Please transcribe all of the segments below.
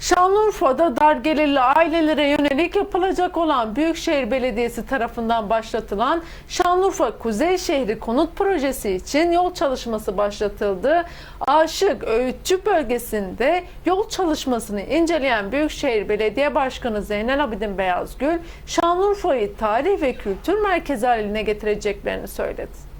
Şanlıurfa'da dar gelirli ailelere yönelik yapılacak olan Büyükşehir Belediyesi tarafından başlatılan Şanlıurfa Kuzey Şehri Konut Projesi için yol çalışması başlatıldı. Aşık Öğütçü bölgesinde yol çalışmasını inceleyen Büyükşehir Belediye Başkanı Zeynel Abidin Beyazgül, Şanlıurfa'yı tarih ve kültür merkezi haline getireceklerini söyledi.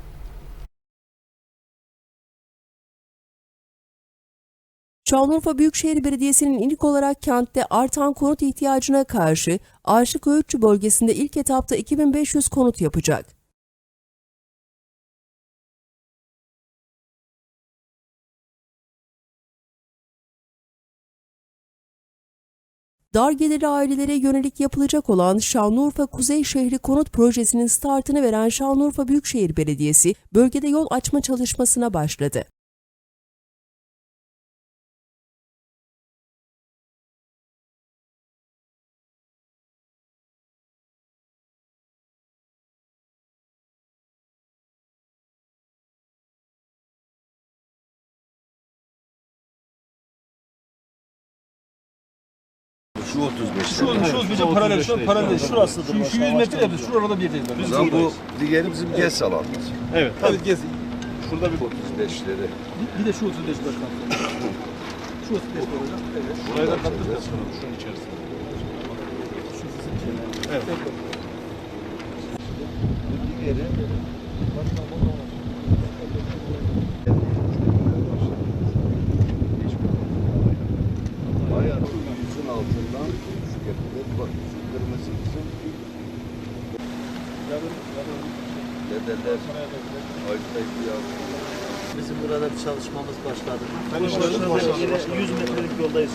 Şanlıurfa Büyükşehir Belediyesi'nin ilk olarak kentte artan konut ihtiyacına karşı Aşık Öğütçü bölgesinde ilk etapta 2500 konut yapacak. Dar gelirli ailelere yönelik yapılacak olan Şanlıurfa Kuzey Şehri Konut Projesi'nin startını veren Şanlıurfa Büyükşehir Belediyesi bölgede yol açma çalışmasına başladı. Şu 35 Şu, şu bizim paralel, şu paralel, şurasıdır. Şu, şu 100 metre de şurada bir değil. O zaman bu diğeri bizim gez alanımız. Evet, tabii gez. Şurada bir 35 lira. bir, bir de şu 35 başkan. Şu 35 hocam. Evet. Şuraya da katılır. Şunun içerisinde. Evet. Diğeri Bayağı şu köprüde bak kırmızı kısım dedeler ayıklayıp yazıyor. Bizim burada bir çalışmamız başladı. Başkanım, 100 metrelik yoldayız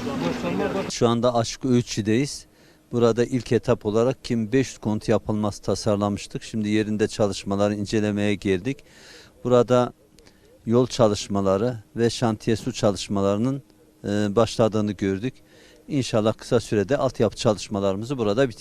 şu. Şu anda Aşık Öğütçü'deyiz. Burada ilk etap olarak kim 500 konut yapılması tasarlamıştık. Şimdi yerinde çalışmaları incelemeye geldik. Burada yol çalışmaları ve şantiye su çalışmalarının e, başladığını gördük. İnşallah kısa sürede altyapı çalışmalarımızı burada bitireceğiz.